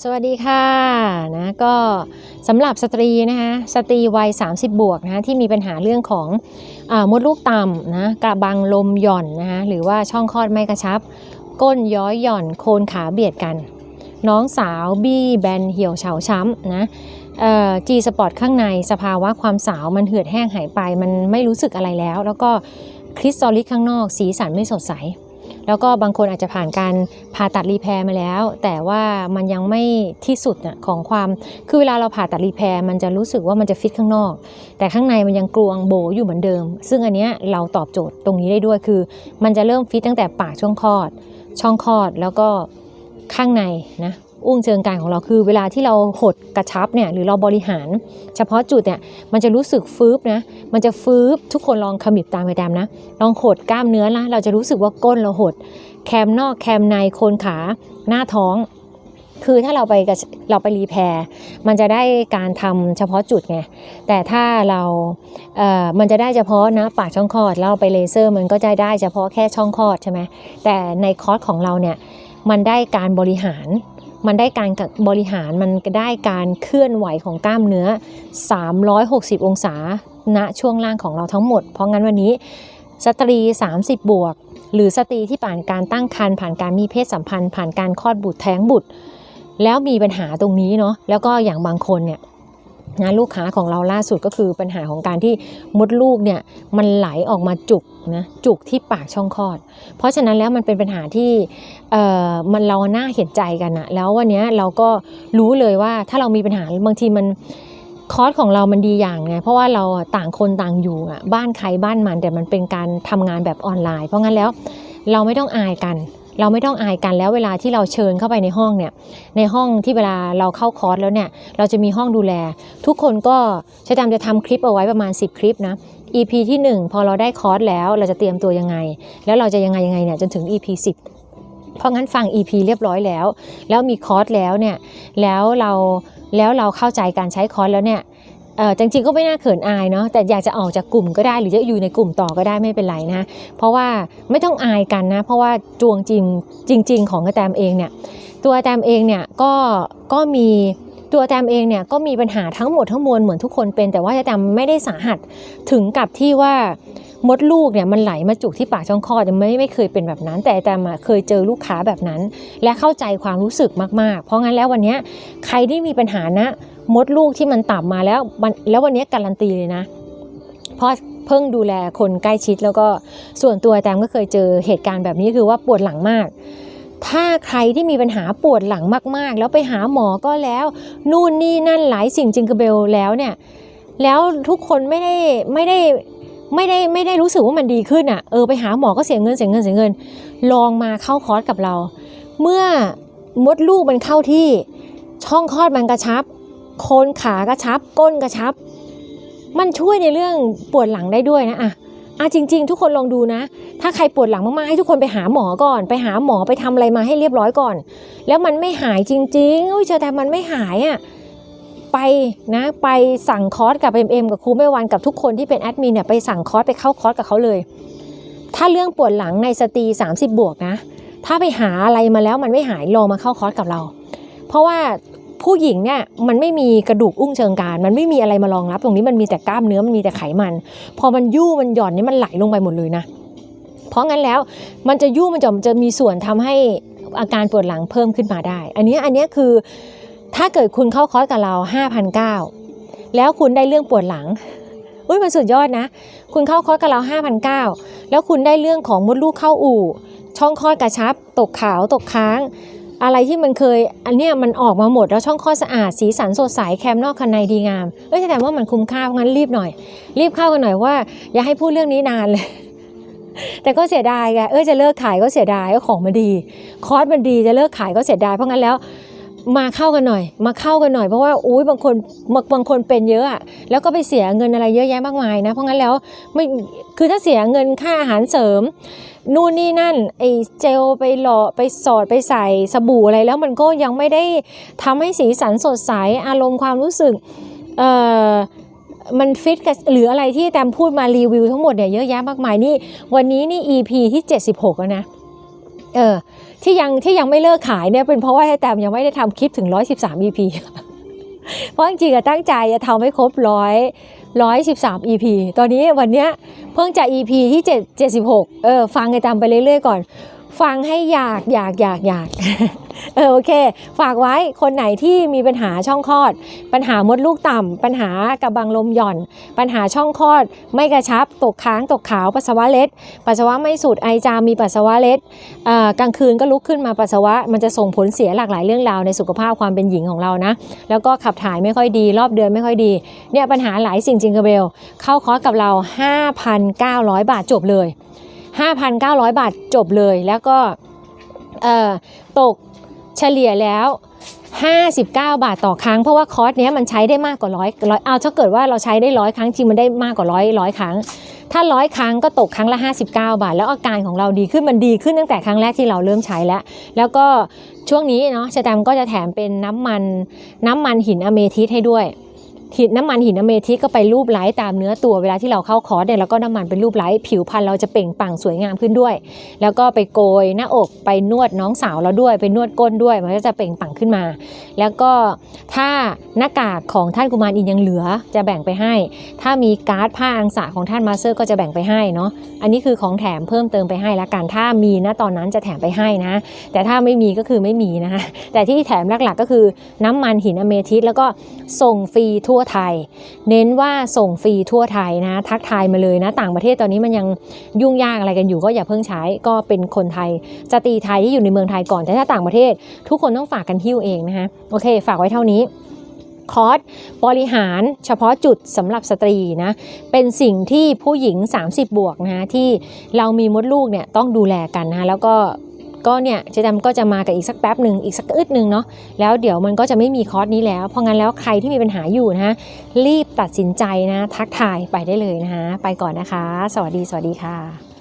สวัสดีค่ะนะก็สำหรับสตรีนะคะสตรีวัย 30 บวกนะะที่มีปัญหาเรื่องของอมดลูกต่ำนะกระบังลมหย่อนนะคะหรือว่าช่องคลอดไม่กระชับ ก้นย้อยหย่อนโคนขาเบียดกัน น้องสาวบี้แบนเหี่ยวเฉาช้ำนะจีสปอร์ตข้างในสภาวะความสาวมันเหือดแห้งหายไป มันไม่รู้สึกอะไรแล้ว แล้วก็คริสตัลลิกข้างนอกสีสันไม่สดใส แล้วก็บางคนอาจจะผ่านการผ่าตัดรีแพร์มาแล้ว แต่ว่ามันยังไม่ที่สุดนะของความคือเวลาเราผ่าตัดรีแพร์มันจะรู้สึกว่ามันจะฟิตข้างนอก แต่ข้างในมันยังกลวงโบอยู่เหมือนเดิม ซึ่งอันเนี้ยเราตอบโจทย์ตรงนี้ได้ด้วยคือ มันจะเริ่มฟิตตั้งแต่ปากช่องคลอด ช่องคลอดแล้วก็ข้างในนะ อุ้งเชิงกรานของเราคือ เวลาที่เราหดกระชับเนี่ยหรือเราบริหาร เฉพาะจุดเนี่ยมันจะรู้สึกฟืบนะมันจะฟืบทุกคนลองขมิบตามไปตามนะ ลองหดกล้ามเนื้อละเราจะรู้สึกว่าก้นเราหด แคมนอกแคมในโคนขาหน้าท้อง คือถ้าเราไปเราไปรีแพร์มันจะได้การทำเฉพาะจุดไงแต่ถ้าเราเอ่อมันจะได้เฉพาะนะปากช่องคลอดเราไปเลเซอร์ มันก็จะได้เฉพาะแค่ช่องคลอดใช่ไหมแต่ในคอร์สของเราเนี่ยมันได้การบริหาร มันได้การบริหารมันได้การเคลื่อนไหวของกล้ามเนื้อ 360 องศาณช่วงล่างของเราทั้งหมด เพราะงั้นวันนี้สตรี 30 บวก หรือสตรีที่ผ่านการตั้งครรภ์ผ่านการมีเพศสัมพันธ์ ผ่านการคลอดบุตรแท้งบุตร แล้วมีปัญหาตรงนี้เนาะแล้วก็อย่างบางคนเนี่ย นะลูกค้าของเราล่าสุดก็คือปัญหาของการที่มดลูกเนี่ยมันไหลออกมาจุกนะจุกที่ปากช่องคลอด เพราะฉะนั้นแล้วมันเป็นปัญหาที่เอ่อมันเราหน่าเห็นใจกันอะแล้ววันนี้เราก็รู้เลยว่าถ้าเรามีปัญหาบางทีมันคอร์สของเรามันดีอย่างไงเพราะว่าเราต่างคนต่างอยู่อะบ้านใครบ้านมันแต่มันเป็นการทำงานแบบออนไลน์ เพราะงั้นแล้วเราไม่ต้องอายกัน เราไม่ต้องอายกันแล้วเวลาที่เราเชิญเข้าไปในห้องเนี่ยในห้องที่เวลาเราเข้าคอร์สแล้วเนี่ยเราจะมีห้องดูแล ทุกคนก็ชะตามจะทำคลิปเอาไว้ประมาณ 10 คลิปนะ EP ที่ 1 พอเราได้คอร์สแล้วเราจะเตรียมตัวยังไง แล้วเราจะยังไงยังไงเนี่ยจนถึง EP 10เพราะงั้นฟัง EP เรียบร้อยแล้ว แล้วมีคอร์สแล้วเนี่ยแล้วเราแล้วเราเข้าใจการใช้คอร์สแล้วเนี่ย เออจริงๆก็ไม่น่าเขินอายเนาะแต่อยากจะออกจากกลุ่มก็ได้หรือจะอยู่ในกลุ่มต่อก็ได้ไม่เป็นไรนะเพราะว่าไม่ต้องอายกันนะ เพราะว่าจวงจริงจริง ๆ ของกระแตมเองเนี่ยตัวแตมเองเนี่ยก็ก็มีตัวแตมเองเนี่ยก็มีปัญหาทั้งหมดทั้งมวลเหมือนทุกคนเป็น แต่ว่าแตมไม่ได้สาหัสถึงกับที่ว่า มดลูกเนี่ยมันไหลมาจุกที่ปากช่องคลอดไม่ไม่เคยเป็นแบบนั้น แต่แตมอะเคยเจอลูกค้าแบบนั้น และเข้าใจความรู้สึกมากๆ เพราะงั้นแล้ววันนี้ใครที่มีปัญหานะ มดลูกที่มันต่ำมาแล้วมันแล้ววันนี้การันตีเลยนะ เพราะเพิ่งดูแลคนใกล้ชิดแล้วก็ส่วนตัวแตมก็เคยเจอเหตุการณ์แบบนี้คือว่าปวดหลังมาก ถ้าใครที่มีปัญหาปวดหลังมากๆ แล้วไปหาหมอก็แล้ว นู่นนี่นั่นหลายสิ่งจิงกระเบลแล้วเนี่ยแล้วทุกคนไม่ได้ไม่ได้ ไม่ได้ไม่ได้รู้สึกว่ามันดีขึ้นอะเออไปหาหมอก็เสียเงินเสียเงินเสียเงิน ลองมาเข้าคอร์สกับเรา เมื่อมดลูกมันเข้าที่ช่องคลอดมันกระชับโคนขากระชับ ก้นกระชับ มันช่วยในเรื่องปวดหลังได้ด้วยนะอะอะจริง ๆ ทุกคนลองดูนะ ถ้าใครปวดหลังมากๆให้ทุกคนไปหาหมอก่อน ไปหาหมอไปทำอะไรมาให้เรียบร้อยก่อน แล้วมันไม่หายจริงๆอุ้ยเจอแต่มันไม่หายอะ ไปนะไปสั่งคอร์สกับ MM กับครูแม่วันกับทุกคนที่เป็นแอดมินเนี่ยไปสั่งคอร์สไปเข้าคอร์สกับเขาเลย ถ้าเรื่องปวดหลังในสตรี 30 บวกนะ ถ้าไปหาอะไรมาแล้วมันไม่หายลองมาเข้าคอร์สกับเรา เพราะว่าผู้หญิงเนี่ยมันไม่มีกระดูกอุ้งเชิงกรานมันไม่มีอะไรมารองรับ ตรงนี้มันมีแต่กล้ามเนื้อมันมีแต่ไขมัน พอมันยู่มันหย่อนนี่มันไหลลงไปหมดเลยนะเพราะงั้นแล้วมันจะยู่มันจะจะมีส่วนทำให้อาการปวดหลังเพิ่มขึ้นมาได้ อันนี้อันนี้คือ ถ้าเกิดคุณเข้าคอร์สกับเรา5,900แล้วคุณได้เรื่องปวดหลัง อุ้ยมันสุดยอดนะ คุณเข้าคอร์สกับเรา5,900แล้วคุณได้เรื่องของมดลูกเข้าอู่ ช่องคลอดกระชับ ตกขาว ตกค้าง อะไรที่มันเคย อันเนี้ยมันออกมาหมดแล้วช่องคลอดสะอาด สีสันสดใส แคมนอกคันในดีงาม เอ้ยแสดงว่ามันคุ้มค่า เพราะงั้นรีบหน่อย รีบเข้ากันหน่อยว่า อย่าให้พูดเรื่องนี้นานเลยแต่ก็เสียดายไง เอ้ยจะเลิกขายก็เสียดายก็ของมันดี คอร์สมันดีจะเลิกขายก็เสียดาย เพราะงั้นแล้ว มาเข้ากันหน่อย มาเข้ากันหน่อยเพราะว่าอุ้ยบางคนบางบางคนเป็นเยอะอะแล้วก็ไปเสียเงินอะไรเยอะแยะมากมายนะเพราะงั้นแล้วไม่คือถ้าเสียเงินค่าอาหารเสริม นู่นนี่นั่นไอเจลไปหล่อไปสอดไปใส่สบู่อะไรแล้วมันก็ยังไม่ได้ทำให้สีสันสดใสอารมณ์ความรู้สึกเอ่อมันฟิตกับหรืออะไรที่แตมพูดมารีวิวทั้งหมดเนี่ยเยอะแยะมากมายนี่วันนี้นี่ EP ที่ 76แล้วนะ เออที่ยังที่ยังไม่เลิกขายเนี่ยเป็นเพราะว่าให้แต้มยังไม่ได้ทำคลิปถึง 113 EP เพราะจริงๆอะตั้งใจจะทำให้ครบร้อยร้อยสิบสาม EP ตอนนี้วันเนี้ยเพิ่งจะ EP ที่เจ็ดเจ็ดสิบหกเออฟังกันตามไปเรื่อยๆก่อน ฟังให้อยากอยากอยากอยากเออโอเค ฝากไว้คนไหนที่มีปัญหาช่องคลอด ปัญหามดลูกต่ำ ปัญหากระบังลมหย่อน ปัญหาช่องคลอด ไม่กระชับ ตกค้างตกขาวปัสสาวะเล็ด ปัสสาวะไม่สูดไอจามมีปัสสาวะเล็ดกลางคืนก็ลุกขึ้นมาปัสสาวะ มันจะส่งผลเสียหลากหลายเรื่องราวในสุขภาพความเป็นหญิงของเรานะ แล้วก็ขับถ่ายไม่ค่อยดีรอบเดือนไม่ค่อยดีเนี่ยปัญหาหลายสิ่งจริงกระเบลเข้าคอร์สกับเรา 5,900 บาทจบเลย 5,900 บาทจบเลยแล้วก็ตกเฉลี่ยแล้ว 59 บาทต่อครั้ง เพราะว่าคอร์สเนี้ยมันใช้ได้มากกว่าร้อยร้อยเอาถ้าเกิดว่าเราใช้ได้ร้อยครั้งจริงมันได้มากกว่าร้อยร้อยครั้ง ถ้าร้อยครั้งก็ตกครั้งละ 59 บาท แล้วอาการของเราดีขึ้นมันดีขึ้นตั้งแต่ครั้งแรกที่เราเริ่มใช้แล้ว แล้วก็ช่วงนี้เนาะชะแตมก็จะแถมเป็นน้ำมันน้ำมันหินอเมทิสให้ด้วย หินน้ำมันหินอเมทิสก็ไปรูปไล้ตามเนื้อตัวเวลาที่เราเข้าคอร์สเนี่ยแล้วก็น้ำมันเป็นรูปไล้ผิวพรรณเราจะเปล่งปลั่งสวยงามขึ้นด้วย แล้วก็ไปโกยหน้าอกไปนวดน้องสาวเราด้วย ไปนวดก้นด้วยมันก็จะเปล่งปลั่งขึ้นมา แล้วก็ถ้าหน้ากากของท่านกุมารอินยังเหลือจะแบ่งไปให้ ถ้ามีการ์ดผ้าอังสะของท่านมาสเตอร์ก็จะแบ่งไปให้เนาะอันนี้คือของแถมเพิ่มเติมไปให้ละกันถ้ามีนะตอนนั้นจะแถมไปให้นะ แต่ถ้าไม่มีก็คือไม่มีนะคะแต่ที่แถมหลักๆก็คือน้ำมันหินอเมทิสแล้วก็ส่งฟรีทั่วไทย เน้นว่าส่งฟรีทั่วไทยนะทักทายมาเลยนะ ต่างประเทศตอนนี้มันยังยุ่งยากอะไรกันอยู่ก็อย่าเพิ่งใช้ก็เป็นคนไทยสตรีไทยที่อยู่ในเมืองไทยก่อนแต่ถ้าต่างประเทศ ทุกคนต้องฝากกันหิ้วเองนะคะโอเค ฝากไว้เท่านี้คอร์สบริหารเฉพาะจุดสำหรับสตรีนะเป็นสิ่งที่ผู้หญิง 30 บวกนะที่เรามีมดลูกเนี่ยต้องดูแลกันนะแล้วก็ ก็เนี่ยเจดำก็จะมากับอีกสักแป๊บหนึ่งอีกสักอึดหนึ่งเนาะแล้วเดี๋ยวมันก็จะไม่มีคอร์สนี้แล้ว เพราะงั้นแล้วใครที่มีปัญหาอยู่นะฮะรีบตัดสินใจนะ ทักทายไปได้เลยนะคะไปก่อนนะคะ สวัสดีสวัสดีค่ะ